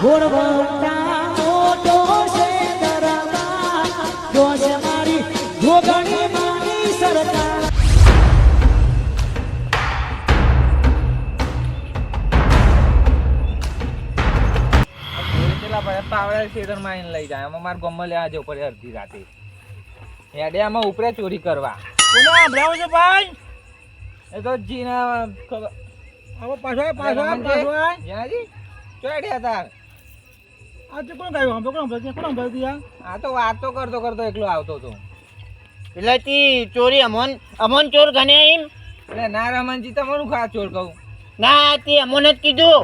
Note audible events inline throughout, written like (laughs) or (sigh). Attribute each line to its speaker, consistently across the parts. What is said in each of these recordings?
Speaker 1: ઘોડવટા મોટો છે દરબાર જોશ મારી જોગણી માની સરકાર
Speaker 2: પાવડા ખેતરમાં આવીને લઈ જાય આમાં મારા ગમમાં લેવા જવું પડે અડધી રાતે હેડે આમાં ઉપરે ચોરી કરવા
Speaker 3: કોનો સંભળાવો છો ભાઈ
Speaker 2: એ તો જીના ખબર
Speaker 3: પાછો પાછો પાછો.
Speaker 2: ચોડ્યા તાર
Speaker 3: આ તો કોણ ગાયું? સાંભળો, કોણ સંભળાવ્યું? કોણ યાર?
Speaker 2: આ તો વાતો કરતો કરતો એકલો આવતો હતો.
Speaker 4: એટલે તી ચોરી અમોન અમોન ચોર ગણે એમ
Speaker 2: એટલે ના રમણજી તમારું ખા ચોર કહું.
Speaker 4: ના તે અમોન જ કીધું.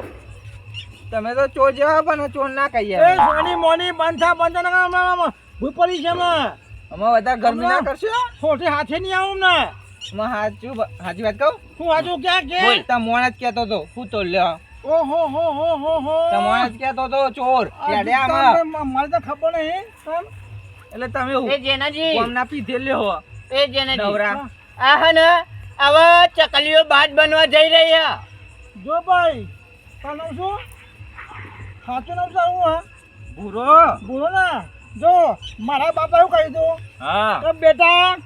Speaker 2: તમે તો ચોર જેવા પણ ચોર ના કહીએ.
Speaker 3: એ સોની મોની બંધા બંધ આમાં ભૂઈ પડી છે હમણાં.
Speaker 2: અમે બધા ગરમી ના કરશો?
Speaker 3: ખોટી હાથે નહીં આવું ને
Speaker 2: અમે હાચું હાચી વાત કહું?
Speaker 3: હું હાચું ક્યાં કે.
Speaker 2: તા મોણ જ કહેતો હતો હું તો લ્યો.
Speaker 3: ઓહો હો હો હો હો.
Speaker 2: તા જ કહેતો હતો ચોર.
Speaker 3: આ
Speaker 2: હેડે
Speaker 3: તમને
Speaker 2: આમાં.
Speaker 3: મ- મારે તો ખબર નહીં?
Speaker 2: એટલે તમે
Speaker 4: એ જેનાજી.
Speaker 2: કોમના પીધે લ્યો
Speaker 4: એ જેનાજી.
Speaker 2: નવરા.
Speaker 4: આ હે ને હવે ચકલીઓ બાદ બનવા જઈ રહ્યા.
Speaker 3: જો ભાઈ તારું શું? સાચું નામ શું હા?
Speaker 2: ભૂરો.
Speaker 3: બોલો ને? જો મારા બાપા એવું કહી દઉં
Speaker 2: હા.
Speaker 3: કે બેટા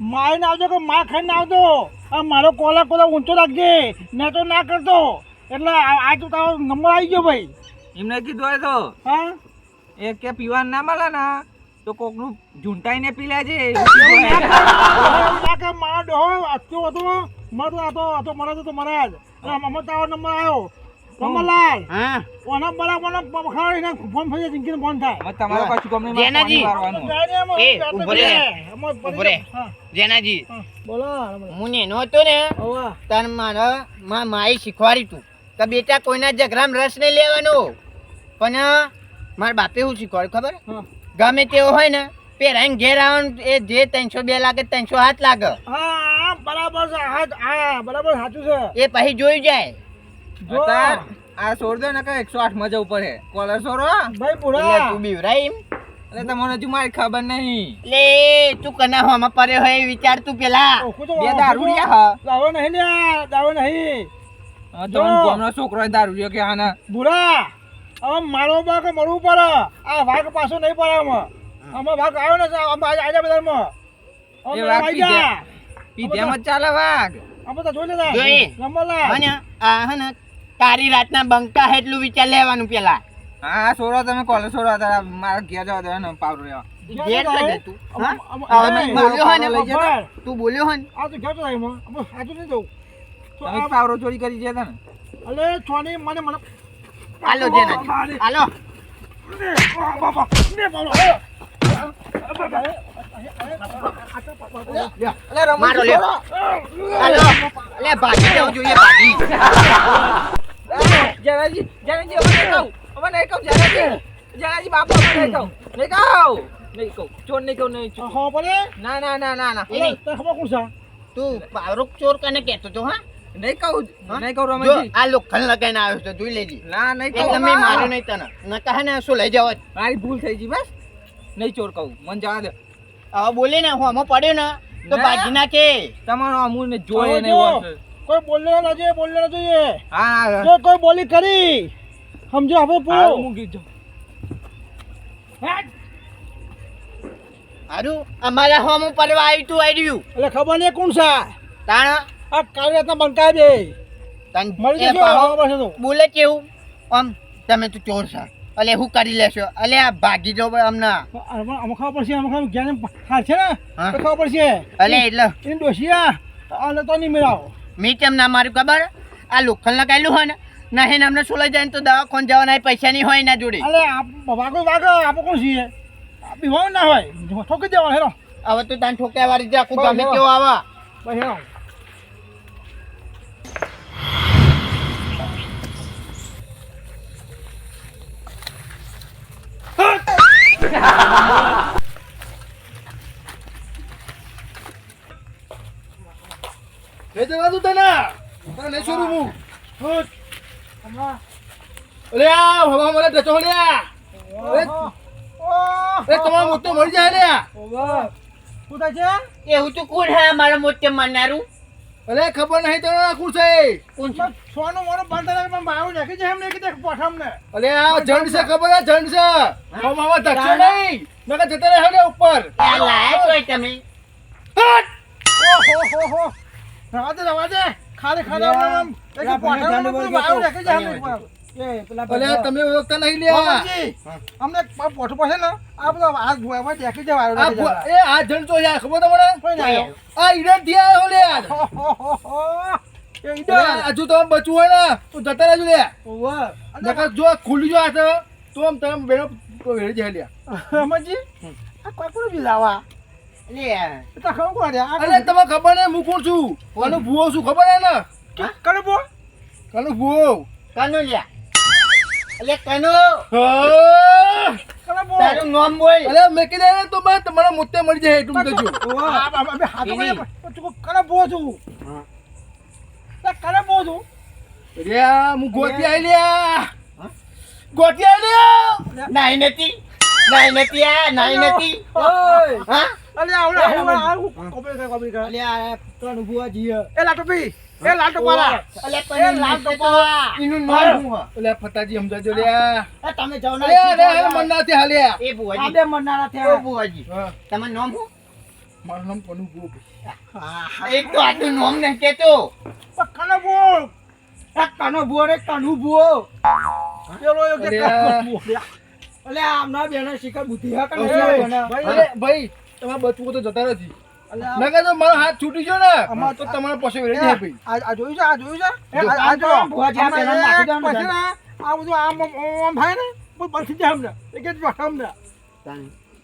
Speaker 3: માય ના આવજો કે માં ખાઈને આવજો. આ મારો કોલા કોલા ઊંચો રાખજે મેં તો ના કરતો. એટલે આ આ તો તારો નંબર આવી ગયો ભાઈ.
Speaker 2: એમને કીધું હોય તો.
Speaker 3: હા?
Speaker 2: એ કે પીવાનું ના મળે ને તો કોકનું ઝૂંટાઈને પી લેજે. (laughs)
Speaker 3: મારો ડોહો અચ્છો હતો હતો? હતો મને તો મહારાજ અમે તારો નંબર આવ્યો. કમલલાલ.
Speaker 4: હા.
Speaker 3: ઓના બરાબર પખાડી ને ફોન જાય ફોન થાય.
Speaker 2: તમારો
Speaker 4: જેનાજી. એ, જેનાજી.
Speaker 3: બોલો
Speaker 4: હું નેનો હતો ને
Speaker 3: હવે.
Speaker 4: મારા મા માએ શીખવાડી તું. કે બેટા કોઈના ઝઘરામાં રસ નહીં લેવાનો. પણ મારા બાપે શું શીખવાડ્યું ખબર? ગમે તેવો હોય ને પેરાઈને ઘેર આવવાનું એ જે ત્રણસો બે લાગે ત્રણસો હાથ લાગે.
Speaker 3: બરાબર છે હા હા બરાબર સાચું છે.
Speaker 4: એ પછી જોઈ જાય.
Speaker 2: આ છોડ દે ને કે એકસો આઠમાં જવું પડે કોલર છોડો
Speaker 3: ભાઈ પૂરા.
Speaker 4: તું બીવરાઈ
Speaker 2: અરે તમને હજુ મારી ખબર નહીં.
Speaker 4: લે તું કના હોમાં પડ્યો હોય એ વિચાર તું પેલા.
Speaker 2: બે
Speaker 3: ઓખું
Speaker 2: દારૂ
Speaker 3: તો-
Speaker 2: રહ્યા
Speaker 3: દાવો નહીં લ્યા દાવો નહીં.
Speaker 2: હા ગામનો છોકરો દારૂ રહ્યો કે આના.
Speaker 3: બુડા હવે મારો બાગ મરવું પડે. આ વાઘ પાછો નહીં પડે આમાં. આમાં વાઘ આવ્યો ને આજે આજે
Speaker 2: વાઘ પીધે. પીધેમાં જ ચાલે વાઘ.
Speaker 3: અમે તો જોઈ લેતા
Speaker 4: જોઈ. આ હે ને તારી રાતના બંકા હે એટલું વિચાર લેવાનું પેલા.
Speaker 2: હા છોરો તમે કોલર છોરો અત્યારે મારા ઘેર જવા દેવા ને
Speaker 4: કઈ દે તું બોલ્યો હોય ને
Speaker 2: લઈ જતા?
Speaker 3: ખબર.
Speaker 4: તું બોલ્યો હોય ને?
Speaker 3: આ તો ઘેર તો થાય એમાં. અમે સાચું નહીં જવું
Speaker 2: તમે પાવરો ચોરી કરી છે ને
Speaker 3: અલે છોની મને મને
Speaker 4: હાલો ના હાલો.
Speaker 3: બાપા ને બાપા
Speaker 2: એટલે રમણ
Speaker 4: મારો લ્યો. હાલો. અલે ભાગી જવું જોઈએ ભાગી.
Speaker 2: જનાજી જનાજી હવે કહું. હવે નહીં કહું જનાજી જનાજી બાપા હવે નહીં કહું. નહીં કહું. નહીં કહું. ચોર નહીં કહું નહીં ચોર. ના ના ના ના ના.
Speaker 4: એની.
Speaker 3: કોણ છે?
Speaker 4: તું પાવરો ચોર કને કહેતો છો હા?
Speaker 2: નહીં કહું નહીં કહું રમેશજી.
Speaker 4: આ લોખંડ લગાઈને આવ્યો છે જોઈ લેજી.
Speaker 2: ના નહીં કહું.
Speaker 4: તમે મારે નહીં તને. નકા કહે ને શું લઈ જાવ
Speaker 2: મારી ભૂલ થઈ ગઈ બસ. નહીં ચોર કહું મને જવા દે.
Speaker 4: હવે બોલે ને હું આમાં પડ્યો ને તો
Speaker 2: ના.
Speaker 4: ભાગી નાખે.
Speaker 2: તમારો અમૂલ ને જોયે નહીં
Speaker 3: કોઈ બોલે ના જોઈએ બોલે ના જોઈએ.
Speaker 2: હા હા
Speaker 3: જો કોઈ બોલી કરી સમજો હવે પૂરો
Speaker 2: મૂકી જો
Speaker 4: હારું અમારા હોમ પડવા આવ્યું તું આવ્યું
Speaker 3: એટલે ખબર નહીં કોણ સા
Speaker 4: તાણ
Speaker 3: આ કાળી રાતના બંકાય બે
Speaker 4: તન
Speaker 3: મળી જશે તો.
Speaker 4: બોલે કેવું આમ તમે તો ચોર છો. અલે હું કરી લેશો? અલે આ ભાગી જાવ અમને.
Speaker 3: આમાં ખબર પડશે આમાં ખબર જ્ઞાન હાર છે ને?
Speaker 4: હા.
Speaker 3: તો ખબર પડશે.
Speaker 4: અલે એટલે.
Speaker 3: એની અને તો નહીં મેળાવો.
Speaker 4: મેં કેમ ના મારું ખબર? આ લોખંડ લગાવેલું હોય ને ને અમને સોલાઈ જાય ને તો દવાખાને જવાના પૈસા નહીં હોય એના જોડે.
Speaker 3: અલે વાગો વાગો આપો કોણ છીએ? બીવાવું ના હોય. ઠોકી દેવાનું હેરો
Speaker 4: હવે તો તાન ઠોક્યા વાળી જ આખું ગમે કેવો આવા?
Speaker 3: બસ હેરો
Speaker 5: લઈ જવા દઉં તને તને નહીં છોડું હું.
Speaker 3: હમણાં.
Speaker 5: અલે આ હવા મને ડચો લે. એ તમારો મોટો મરી જાય લે.
Speaker 3: શું થાય છે
Speaker 4: હું તો કોણ હે મારા મોટે મારનારું
Speaker 5: અરે ખબર નહીં તો રાખું છે.
Speaker 3: સોનું મોનું બંધ રાખે, પણ મારું નાખી છે એમ નહીં પઠમ ને
Speaker 5: અરે આ જંડ છે ખબર છે. જંડ છે આમાં ધક્કો નહીં. નકર જતા રહે ને ઉપર.
Speaker 4: લાયક હોય તમે.
Speaker 3: ઓહો, હો, હો. રવા દે, ખાલી ખાલી પણ મારું નાખી છે એમને
Speaker 5: અરે તમે ઓળખતા નહીં લ્યા.
Speaker 3: અમને પ- પાસે ને આ બધો હાથ ધોવામાં દેખી જાય.
Speaker 5: એ આ જણ તો યાર ખબર તમને. આ ઈડરથી આવ્યો લ્યા.
Speaker 3: હો, હો, હો, હો. એ
Speaker 5: અરે, હજુ તમે બચવું હોય ને તો જતા રહેજો
Speaker 3: લે
Speaker 5: નકર જો ખુલ્લી જો હાથ તો આમ તમે બેનો વેડી જાય લ્યા.
Speaker 3: રમણજી, આ કોઈ કોનું બિલાવા?
Speaker 4: લે
Speaker 3: તો ખબર કોણ
Speaker 5: અરે તમે ખબર ને હું કોણ છું? કનો ભૂવો છું ખબર હે ને?
Speaker 3: બોલ?
Speaker 5: કનો ભૂવો?
Speaker 4: કનો લ્યા. એટલે કનો? તારું નામ બોલ.
Speaker 5: અરે મેં કીધું તો બસ તમારા મુત્તે મળી જાય એટલું.
Speaker 3: આ- આ- આ હાથો તું કોણ બોલ છું? તે કોણ છું?
Speaker 5: આ હું ગોતી આઈ લ્યા ગોતી આઈ લ્યા
Speaker 4: નાઈ નથી. નાઈ નથી આ નાઈ નથી.
Speaker 3: ઓય.
Speaker 4: હા?
Speaker 3: અલે આવડે, આવડે. કોપી કર, કોપી કર. એ લાટો પી. એ લાટો પાલા. એ લાલ કપા.
Speaker 4: એનું નામ શું હે?
Speaker 5: અલે ફટાજી સમજાજો લ્યા
Speaker 3: તમે જાઓ
Speaker 5: અરે અરે અરે મન્ના થી હાલ્યા
Speaker 4: એ
Speaker 3: આ
Speaker 4: બુવાજી
Speaker 3: બે મરનારા
Speaker 4: ઓ બુવાજી
Speaker 5: તમે
Speaker 4: તમારું નામ શું
Speaker 5: મારું નામ કનુ ભૂવો
Speaker 4: એક તો આટલું નામ ને કેતો
Speaker 3: પણ કનો બોલ. આ કનો બોલ રે, કનું બોલ. પેલો એક
Speaker 5: કે
Speaker 3: કનો. અલે આમના બેના શિકાર બુદ્ધિ હા.
Speaker 5: અરે ભાઈ તમારે બચવું તો જતા નથી
Speaker 3: આ-
Speaker 5: તો મારો હાથ છૂટી ગયો ને.
Speaker 3: અમાર
Speaker 5: તો તમારા પછી વેડી જાય ભાઈ
Speaker 3: આ આ જોયું છે આ જોયું છે?
Speaker 5: જો.
Speaker 3: આ- જો.
Speaker 1: આ
Speaker 3: પછી બધું આમ આમ થાય ને બંધ જાય અમને. એક જ વાત અમને.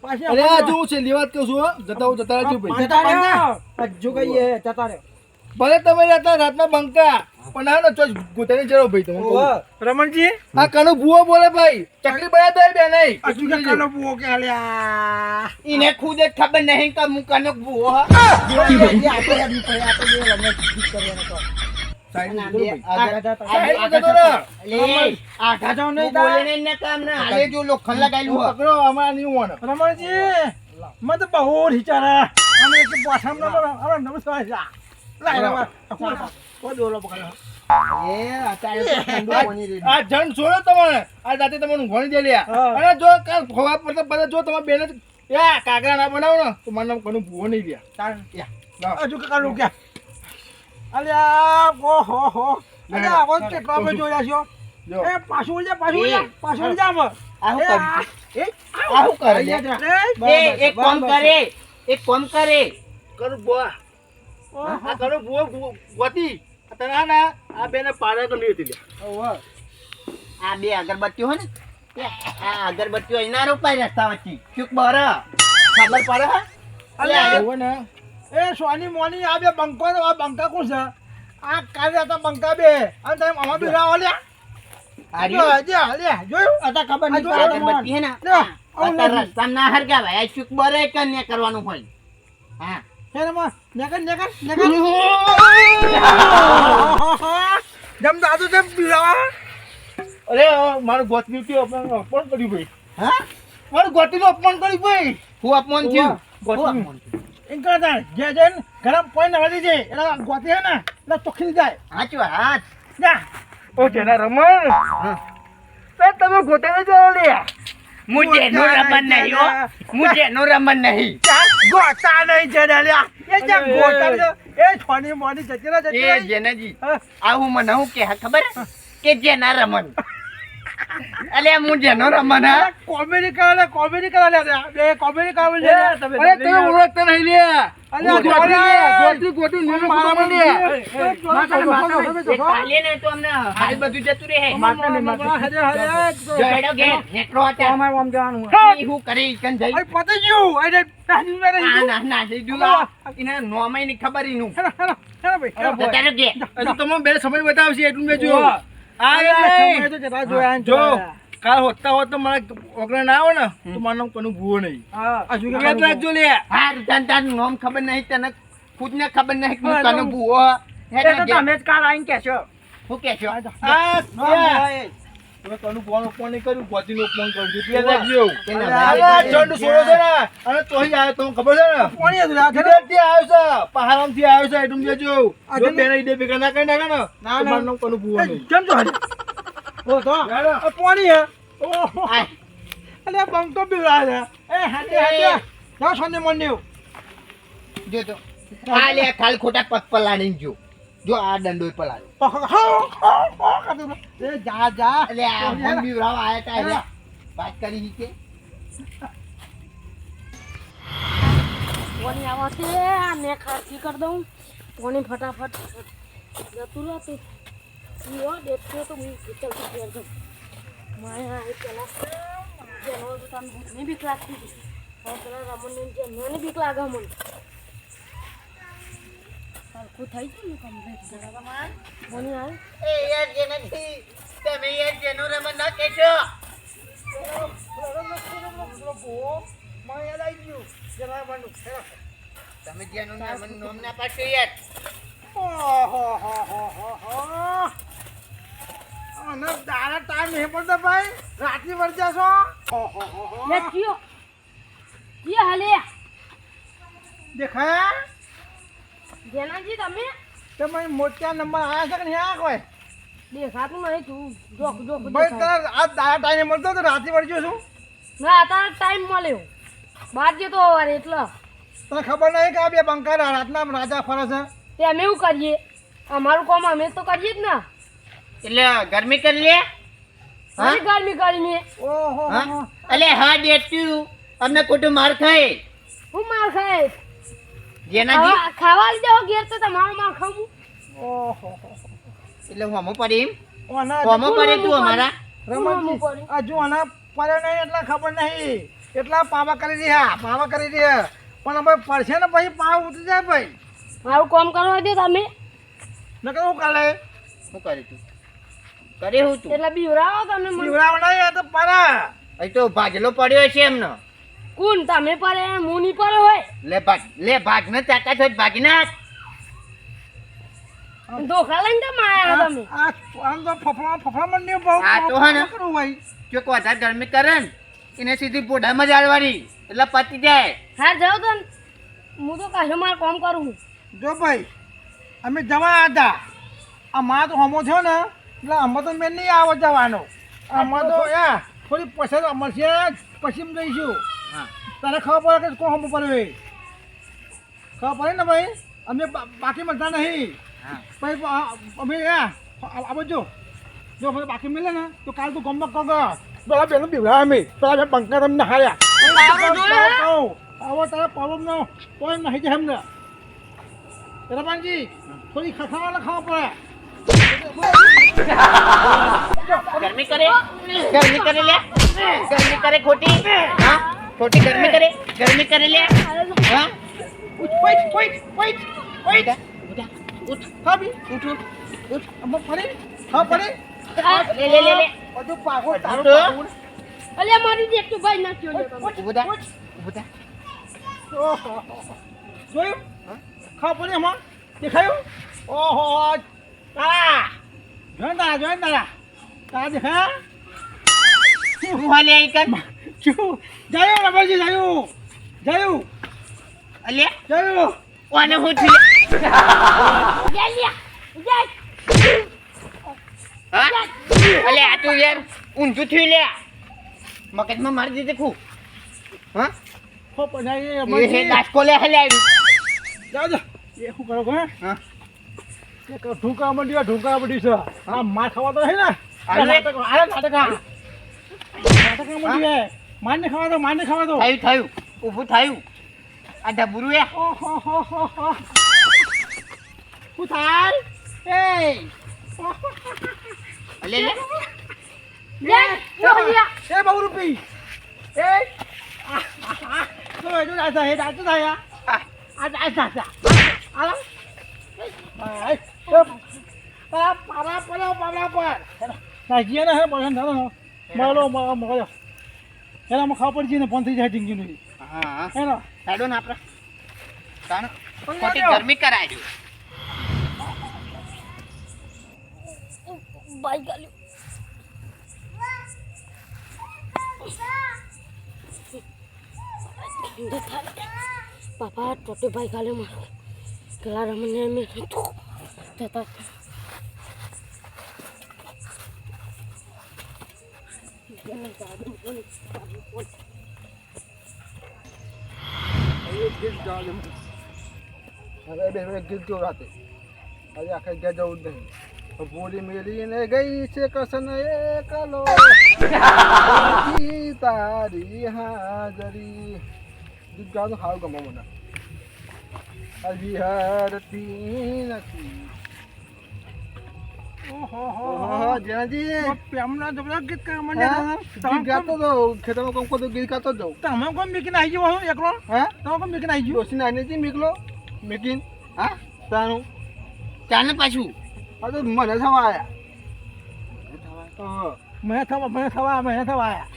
Speaker 3: પાછી
Speaker 5: અરે આ જોવું છે લેવા જ કહું છું જતા હું જતા રહેજો ભાઈ.
Speaker 3: જતા રહ્યા.
Speaker 1: કહીએ જતા રહ્યો
Speaker 5: ભલે તમે રહેતા રાતના બંકા પણ ના નો ચોઈસ ગોતાની જરૂર ભાઈ તમે
Speaker 3: રમણજી?
Speaker 5: આ કાનો ભૂવો બોલે ભાઈ. ચકલી બયા દે બે નહીં
Speaker 3: અજુ કે કાનો ભૂવો કે આલ્યા
Speaker 4: ઇને ખુદ ખબર નહીં કે હું કાનો ભૂવો હા.
Speaker 5: સાઈડમાં
Speaker 4: બે
Speaker 5: જતો ભાઈ.
Speaker 4: આગળ-
Speaker 3: કરવાનો
Speaker 4: તું.
Speaker 3: રમણજી મને તો બહુ હિચારા નમસ્કાર
Speaker 5: આ જણ છોડો તમારે? આ જાતે તમને ઊંઘવાની દે લ્યા. અને જો કાલ ખવા પડતા બધા જો તમારે બેને એ કાકરા ના બનાવો ને તો મારું નામ કનું ભૂવો નહીં લ્યા.
Speaker 3: હજુ કે કાનું કે અલ્યા ઓ હો હો. અલ્યા આવો કેટલો જોયા છો? એ પાછું જા પાછું જા પાછું જા હવે.
Speaker 4: આ કરે?
Speaker 3: આ- એ
Speaker 4: આ શું કરે? છે?
Speaker 3: એ,
Speaker 4: એ એક કામ કરે એક કામ કરે.
Speaker 5: કરું ભૂવા આ કનું ભૂવો ગોતી. આ તને ના આ બેને પાડે તો નહીં હતી
Speaker 4: આ બે અગરબત્તીઓ હોય ને આ અગરબત્તીઓ એના રૂપાય રસ્તા વચ્ચે. ચૂક બર ખબર પડે હે?
Speaker 5: ને.
Speaker 3: એ સોની મોની આ બે બંકો આ બંકા કોણ છે? આ કાલે હતા બંકા બે. અને તમે આમાં બી રાવ અલ્યા
Speaker 4: આ
Speaker 3: જો
Speaker 4: રહ્યું.
Speaker 3: જોયું?
Speaker 1: અતા ખબર નહીં.
Speaker 4: અગરબત્તી હે ને. રસ્તામાં ના હરગાવાય ચૂક બર કન્યા કરવાનું હોય. હા.
Speaker 3: જમ દાદુ જમ
Speaker 5: અરે મારું ગોતનું કે અપમાન અપમાન કર્યું ભાઈ.
Speaker 4: હા?
Speaker 5: મારું ગોતીનું અપમાન કર્યું ભાઈ.
Speaker 4: હું અપમાન થયું?
Speaker 5: ગોતીનું.
Speaker 3: એમ કરે તાણ જે જઈને ગરમ પાણી નવા દે એટલે ગોતી હે ને એટલે ચોખ્ખી જાય.
Speaker 4: હાચું હાચ.
Speaker 3: જા.
Speaker 5: ઓ જેના રમણ. તો તમે ગોતાને જાઓ લ્યા
Speaker 4: મુજે નો રમન નહીં હો. મુજે નો રમન નહીં.
Speaker 3: ગોતા નહીં છે ડાલ્યા એ જે ગોતા છે, એ છોની મોની જતી રહે જતી
Speaker 4: એ
Speaker 3: રહે.
Speaker 4: જેનાજી
Speaker 3: હા.
Speaker 4: આવું મને હું કે ખબર કે જેના રમન અલે હું જેનો રમન
Speaker 3: અરે કોમેડી કરે લે કોમેડી કરે લે બે કોમેડી કરે લે
Speaker 5: અરે તમે ઓળખતા નહીં લે.
Speaker 3: અરે
Speaker 5: હું ગોતી
Speaker 3: અરે.
Speaker 5: લ્યા. ગોતી ગોતી નિર્ણય
Speaker 3: મારા
Speaker 4: મને કાલે ને તો અમને હાલ બધું જતું રહે.
Speaker 3: હરે હરે
Speaker 4: જોડો ઘેર નેકળો હતા
Speaker 1: અમારે આમ જવાનું.
Speaker 4: હું કરી કન જઈ.
Speaker 3: અરે પતી ગયું. અરે તાની મેરે
Speaker 4: ના ના જઈ દુલા ઇને નોમાઈ ની ખબર ઈ નું.
Speaker 3: હેલો હેલો હેલો ભાઈ હેલો ભાઈ.
Speaker 5: હજુ તમે બે સમય બતાવશે એટલું મેં કાલ હોતા હોત તો મારા ઓગણા ના આવે ને તો મારું નામ ભૂવો નહીં.
Speaker 3: હા. હજુ કે
Speaker 5: યાદ રાખજો લ્યા
Speaker 4: હા તન તાર નોમ ખબર નહીં તને ખુદ ને ખબર નહીં કે
Speaker 3: હું
Speaker 4: ભૂવો
Speaker 1: તો તમે જ કાલ આવીને કહેશો.
Speaker 4: હું કે છો
Speaker 5: આ. તમે કનું ફોન ઓપન નહીં કર્યું. ગોતીનું ઓપન કર્યું છે અરે,
Speaker 4: ભાઈ,
Speaker 5: ચંડ છોડો છે ને. અને તોય આવ્યો તમને ખબર છે ને?
Speaker 3: પાણી હતું આ ઘરે.
Speaker 5: વિદેશથી આવ્યો છે. પહાડમાંથી આવ્યો છે એટલું જોજો જો. બેને ઈડે ભેગા ના કરી નાખે ને
Speaker 3: ના, ના.
Speaker 5: નામ કનું ભૂવો નહીં
Speaker 3: કેમ છો ઓ તો. આ પાણી હે. ઓહો. અલે બંકો બિવડા છે એ હાજી હાજી જાઓ સોને મંડ્યો
Speaker 4: જો તો આ લે ખાલી ખોટા પગ પલાળીને જો. જો આ દંડો પલાળ્યો.
Speaker 3: એ જા જા.
Speaker 4: એટલે આ મન બીવરાવ આયા તા એટલે વાત કરી કે
Speaker 6: પાણી આવા છે? મે ખર્ચી કર કરી દઉં. પાણી ફટાફટ? જતું રહેતું પીવો દેખતો તો હું ચાલતું ઘેર જાઉં. માયા એ પેલા જેનો દુકાન ભૂતની બીક લાગતી હતી. પેલા જે મને બીક લાગે મને. સરખું થઈ ગયું ને કમ્પ્લીટ પાણી હાલ.
Speaker 4: એ યાર જે નથી તમે યાર જેનો રમત ન કહેશો. તમે જેનું નામ નામ ના પાડશો યાર.
Speaker 3: અને દાડા ટાઈમ નહીં પડતો ભાઈ રાત્રિ વળજા છો
Speaker 6: લે કયો? કયો હાલે?
Speaker 3: દેખાયા?
Speaker 6: જેનાજી તમે
Speaker 3: તમે મોટા નંબર આયા છે કે નહીં આયા કોઈ?
Speaker 6: દેખાતું નહીં તું. જોક જોક
Speaker 3: ભાઈ. તને આ દાડા ટાઈમે મળતો તો રાત્રિ વળજો છું
Speaker 6: ના અત્યારે ટાઈમ મળ્યો. બહાર જતો અવારે એટલે.
Speaker 3: તને ખબર નહીં કે આ બે બંકાર રાતના રાજા ફરે છે?
Speaker 6: તે અમે એવું કરીએ. અમારું કામ અમે તો કરીએ જ ને.
Speaker 4: એટલે ગરમી કરી લે. હા?
Speaker 6: ગરમી કરી કરીને
Speaker 3: ઓહો
Speaker 4: હા? અલે હા ડેટ્યું અમને ખોટું માર ખાય.
Speaker 6: હું માર ખાય
Speaker 4: જેનાજી
Speaker 6: ખાવા લઈ જાઓ ઘેર તો તમારો માર ખાવું.
Speaker 3: ઓહો.
Speaker 4: એટલે હું હમો પડી એમ?
Speaker 3: ઓના
Speaker 4: હોમો પડે તું અમારા?
Speaker 3: રમણજી
Speaker 6: પડે.
Speaker 3: આ જો આના પડે નહીં એટલે ખબર નહીં. એટલા પાવા કરી રહ્યા પાવા કરી રહ્યા પણ અમે પડશે ને પછી પાવ ઉતરી જાય ભાઈ.
Speaker 6: મારું કામ કરવા દે તમે.
Speaker 3: નકર હું કાલે?
Speaker 4: શું કરી તું? કરે હું તું?
Speaker 6: એટલે બીવરાવો તમે
Speaker 3: બીવરાવો નહીં તો પરા.
Speaker 4: અહીં તો ભાજલો પડ્યો છે એમનો.
Speaker 6: કોણ તમે પડે હું નહીં પડે હોય.
Speaker 4: લે ભાગ લે ભાગ ને ચાકા તો ભાગી ના
Speaker 6: ધોખા લઈને તમે આયા તમે.
Speaker 3: આમ તો ફફડા ફફડા મંડ્યો બહુ
Speaker 4: આ તો હે ને. જો વધારે ગરમી કરે ને એને સીધી પોઢામાં જ આલવાની એટલે પતી જાય.
Speaker 6: હા જાવ તો હું તો કાશો માર કામ કરું
Speaker 3: જો ભાઈ અમે જવા હતા આ માં તો હમો થયો ને એટલે આમાં તો મેં નહીં આવો જવાનો. આમાં તો એ થોડી પૈસા મળશે પછી અમે જઈશું.
Speaker 4: હા
Speaker 3: તારે ખબર પડે કે કોણ હમો પડે ખબર પડે ને ભાઈ અમે બા- બાકી મળતા નહીં
Speaker 4: હા
Speaker 3: ભાઈ આ- અમે એ આ આ બાજુ જો ભાઈ બાકી મળે ને તો કાલ તું ગમત કહો પેલા બેનું બીવડા અમે પેલા બે બંકા તમને હાર્યા
Speaker 6: તારું જોયું હે?
Speaker 3: કહું આવો તારા પ્રોબ્લેમ નો કોઈ નહીં જાય એમને રબાનજી થોડી ખખાવા ખાવા પડે
Speaker 4: ગરમી કરે ગરમી કરે લે ગરમી કરે ખોટી હા ખોટી ગરમી કરે ગરમી કરે લે. હા
Speaker 3: ઉઠ wait wait
Speaker 4: બેટા બેટા ઉઠ
Speaker 3: ખાબી
Speaker 4: ઉઠ. ઉઠ ઉઠ.
Speaker 3: અમ્મા પડે હા પડે
Speaker 4: લે લે લે લે.
Speaker 3: બધું પાગો તારું
Speaker 4: તો?
Speaker 3: પાગો
Speaker 6: અલ્યા મારી દેખતું ભાઈ નાખ્યો લે
Speaker 4: ઊભું થા.
Speaker 3: ઓહો. જોયું? ખાવા પડે એમાં? દેખાયું? ઓહો તારા જોઈ તારા જોઈ તારા તારા દેખાયા
Speaker 4: શું હાલે આઈ કર.
Speaker 3: શું જયું રબાજી જયું. જયું.
Speaker 4: અલ્યા?
Speaker 3: જયું.
Speaker 4: ઓને હું હા? અલે આ તું યાર ઊંધું થયું લે. મગજમાં મારી દીધે ખુ હા?
Speaker 3: હો પધારી
Speaker 4: એ દાસકો લે હલે
Speaker 3: જાઓ જાઓ. એ શું કરો
Speaker 4: હા?
Speaker 3: મંડી ઢૂંકા મંડી છે. આ માર ખાવા તો હે ને? નાટક નાટક નાટક મંડી હે માર ને ખાવા દો માને ખાવા દો.
Speaker 4: થયું થયું. ઊભું થયું. આ ડબરું એ.
Speaker 3: ઓહો હો હો હો શું થાય? એ
Speaker 4: લે
Speaker 6: લે. લો લે
Speaker 3: એ બહુ રૂપી એ આ, આ, આ. જો જો દાદા હે? દાદા થાય આ આ. દાદા દાદા આલા પારા પર પારા પર ના જીએ ને હે બહન ધરો મળો મળો. એલા માં ખબર છે ને ફોન થઈ જાય ઢીંગી નું
Speaker 4: હા.
Speaker 3: એલા
Speaker 4: હેડો ને આપણે. તાણ. ખોટી ગરમી કરાય
Speaker 6: દો બાઈ ટોટી ભાઈ ગાલે મારો ગલા રમને જતા
Speaker 1: હવે બે બે ગીત ગાવ રાતે. આજે આખા ગયા જવું જ નહીં. ભૂલી મેલીને ગઈ છે કસન એકલો. નથી તારી હાજરી. ગીત ગાવાનું સારું ગમો મને. હજી હરતી નથી ઓહો, જેનાજી
Speaker 3: પેમના તો બધા ગીત કરવા
Speaker 1: હા?
Speaker 3: માંડ્યા
Speaker 1: ગીત તો ખેતરમાં કોમ કરતો ગીત ગાતો જ જાઉં.
Speaker 3: તમે કોણ મીકીને આવી ગયો હું એકલો?
Speaker 1: હા?
Speaker 3: તમે કોણ મીકીને આવી ગયો?
Speaker 1: ડોસી નાની હતી મીકલો? મીકીન? હા? તાનું
Speaker 4: ચાલે પાછું.
Speaker 1: આ તો મને થવા આયા. હા.
Speaker 3: મેં થવા મેં થવા મેં થવા આયા.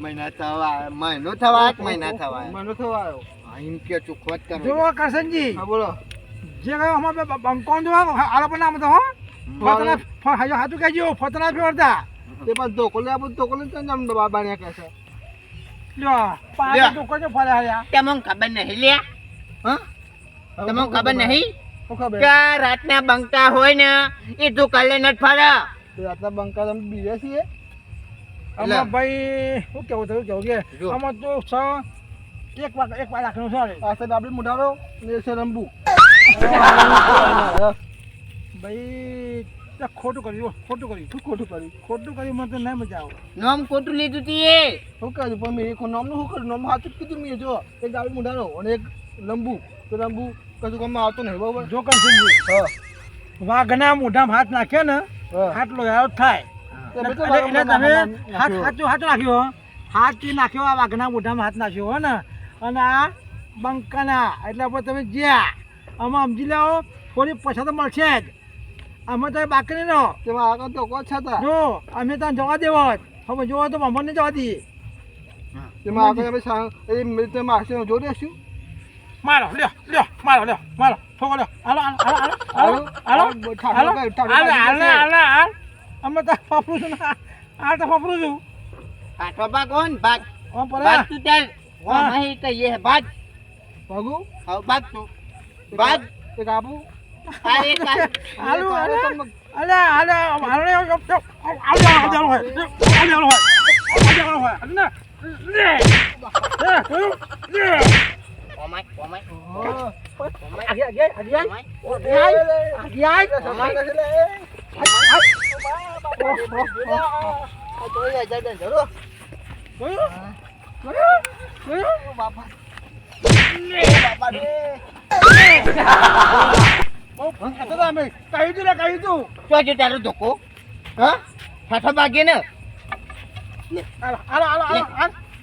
Speaker 4: મહિના થવા મહિનો થવા મહિના થવા
Speaker 1: મને થવા આવ્યો
Speaker 4: હા, એમ કે ચોખ્ખો જ કરો
Speaker 3: જો
Speaker 1: હા બોલો.
Speaker 3: જે કયો અમારે બંકોન જો આલો નામ તો હો. ફતના હાજો હાચું કહેજો ફતના ફેરતા
Speaker 1: તે. પાછું ધોકો લે આપણે ધોકો તો આમ બાબા ને કહે છે.
Speaker 3: લ્યો પાછો
Speaker 4: લ્યો.
Speaker 3: તો ફરે હાલ્યા.
Speaker 4: તમને ખબર નહીં લે
Speaker 1: હા?
Speaker 4: તમને ખબર નહીં? કે રાતના બંકા હોય ને એ તો કાલે ફરે.
Speaker 1: રાતના બંકા તમે બીજે છીએ.
Speaker 3: આમાં ભાઈ શું કેવું થયું? કેવું કે. આમાં તો છ એક વાર એક વાર રાખવાનું છે.
Speaker 1: પાસે આપણે મુઠારો ને છે રંબુ.
Speaker 3: ભાઈ ખોટું કર્યું ખોટું કર્યું.
Speaker 1: શું ખોટું કર્યું?
Speaker 3: ખોટું કર્યું મને તો નહીં મજા આવે.
Speaker 4: નામ ખોટું લીધું તી એ.
Speaker 1: શું કર્યું? પણ મેં એક નામનું શું કર્યું નામ હાથું કીધું મેં જો. એક ગાડી મુઠારો અને એક લંબુ. તો લંબુ કશું કામમાં આવતો નહીં બરોબર?
Speaker 3: જો કામ સમજુ વાઘના મોઢામાં હાથ નાખ્યો ને
Speaker 1: હાથ
Speaker 3: આટલો યાર થાય.
Speaker 1: તમે હાથ
Speaker 3: એટલે તમે હાથ
Speaker 1: નાખ્યો.
Speaker 3: હાચું હાચું નાખ્યો હાથથી નાખ્યો આ વાઘના મોઢામાં હાથ નાખ્યો હો ને. અને આ બંકાના એટલે તમે જ્યાં. આમાં સમજી લાવો થોડી પૈસા તો મળશે જ. અમે તો બાકી રહો.
Speaker 1: તેમાં આગળ તો કોચ હતા
Speaker 3: જો અમે તને જવા દેવો જ હવે જોવો તો મમ્મને જવા દઈએ
Speaker 1: તેમાં આગળ અમે સા- એ મેં તેમાં આશરે જોઈ લેશું
Speaker 3: મારો લ્યો લ્યો મારો લ્યો મારો. ઠોકો લ્યો. હાલો હાલો હાલો હાલો હાલો હાલો હાલો હાલો હાલો. અમે તો ફફરું છું ને આ તો ફફરું છું.
Speaker 4: પાછો ભાગ હો ને ભાગ
Speaker 3: ઓ
Speaker 4: ભાગ તું ચાલ.
Speaker 3: હા.
Speaker 4: નહીં કહીએ હે ભાગ.
Speaker 1: ભાગુ?
Speaker 4: હવે ભાગ તું. ભાગ
Speaker 1: એક આપું
Speaker 4: આ એક આ.
Speaker 3: હાલો અલે હાલે હાલે આવજો આવજો હોય આવજો હોય આવજો હોય ને ને ને
Speaker 4: ઓમાય ઓમાય
Speaker 1: ઓમાય
Speaker 3: આગે આગે આગે આગે આગે આગે
Speaker 1: આગે બાપા બાપા રે.
Speaker 3: કહી તું લે કહી તું.
Speaker 4: શું છે તારો ધોકો? હા? પાછો ભાગે ને?
Speaker 3: હાલો હાલો હાલો હાલો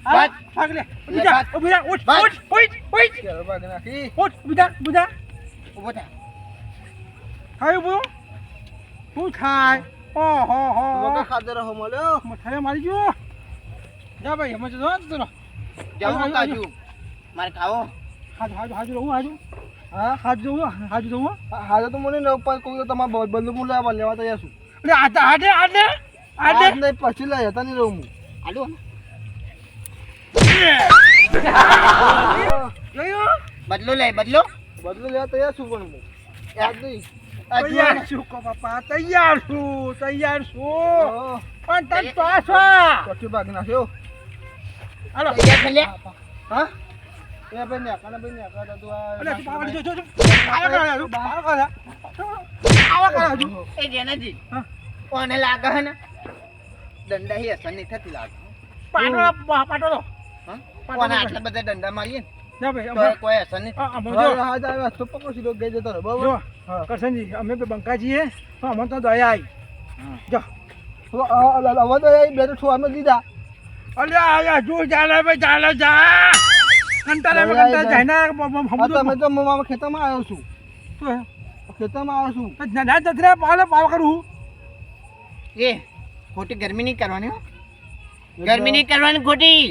Speaker 4: ભાગ.
Speaker 3: ભાગ લે. બીજા બીજા ઉઠ ઉઠ ઉઠ ઉઠ.
Speaker 1: ચાલો ભાગી નાખી.
Speaker 3: ઉઠ બીજા બીજા
Speaker 4: ઊભો થા.
Speaker 3: ખાયું બોલો શું થાય ઓહો હો.
Speaker 1: લોકો ખાધે રહો મળ્યો.
Speaker 3: મથારે મારી ગયો? જા ભાઈ અમે જો તો
Speaker 4: જવું કાજુ. મારે ખાવો.
Speaker 3: હાજુ હાજુ હાજુ રહું હાજુ.
Speaker 1: હા
Speaker 3: હાજુ રહું હાજુ રહું
Speaker 1: હાજર તો મને ન ઉપર કોઈ તો તમારા બંધુ હું લેવા લેવા તૈયાર છું.
Speaker 3: એટલે આટે આટે આટે
Speaker 1: આજ
Speaker 3: આટે
Speaker 1: નહીં પછી લઈ જતા નહીં રહું હું.
Speaker 4: બદલો લે બદલો.
Speaker 1: બદલો લેવા તૈયાર છું પણ હું. યાદ નહીં.
Speaker 3: તૈયાર છું કો બાપા તૈયાર છું તૈયાર છું. પણ તન
Speaker 1: પછી. ભાગી નાખ્યો
Speaker 3: હાલો.
Speaker 4: તૈયાર
Speaker 1: હા?
Speaker 4: કોને લાગે હે ને દંડા હી અસર નહીં થતી લાગે
Speaker 3: પાટો પાટો તો
Speaker 4: કોને આટલા બધા દંડા મારીએ
Speaker 3: કરશનજી અમે બંકા છીએ અમે તો દયા આવી જો
Speaker 1: હવે તો બે તો અમે દીધા
Speaker 3: અલ્યા જો ચાલે ભાઈ ચાલે જા કંટાળે
Speaker 1: દયા
Speaker 3: કંટાળે ના બ-
Speaker 1: હા, તમે તો હું મારા ખેતરમાં આવ્યો છું
Speaker 3: તો
Speaker 1: ખેતરમાં આવ્યો છું
Speaker 3: ના જતરે પાલે પાવ કરું
Speaker 4: એ ખોટી ગરમી નહીં કરવાની હો ગરમી નહીં કરવાની ખોટી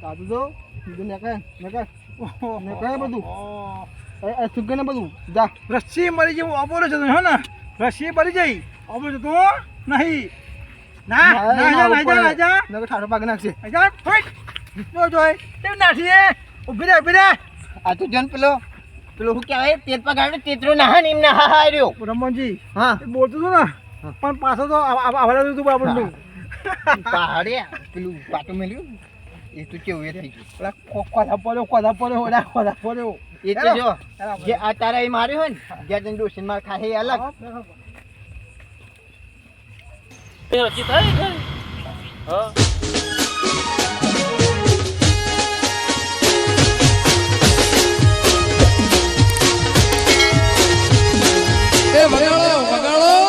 Speaker 1: સાચું તો બીજું નેકાય નેકાય નેકાય બધું એ- એ સુકે ને બધું જા
Speaker 3: રસ્સી મરી જેવું અબોલો છે હે ને રસ્સી મરી જઈ અબોલો તો નહીં ના ના ના ના ના ના ના
Speaker 1: ના ના ના ના
Speaker 3: ના ના હોઈટ જો જોઈ તેમ નાઠીએ ઊભી રહે ઊભી રહે
Speaker 4: આ તો જન પેલો પેલો શું કહેવાય તેર પગાડો તેતરો ના એમ ના હા હા રહ્યો
Speaker 3: રમણજી
Speaker 4: હા
Speaker 3: બોલતો હતું ને પણ પાછો તો આવડે હતું તું
Speaker 4: પહાડે પેલું પાટું મેલ્યું. એ તો કેવું એ થઈ ગયું.
Speaker 3: ખોદા પડ્યો ખોદા પડ્યો ઓલા ખોદા પડ્યો.
Speaker 4: એ તો જો જે આ તારા એ માર્યો હોય ને જ્યાં તને ડોસીન માર ખાશે એ અલગ.
Speaker 6: થાય હા. વગાડો વગાડો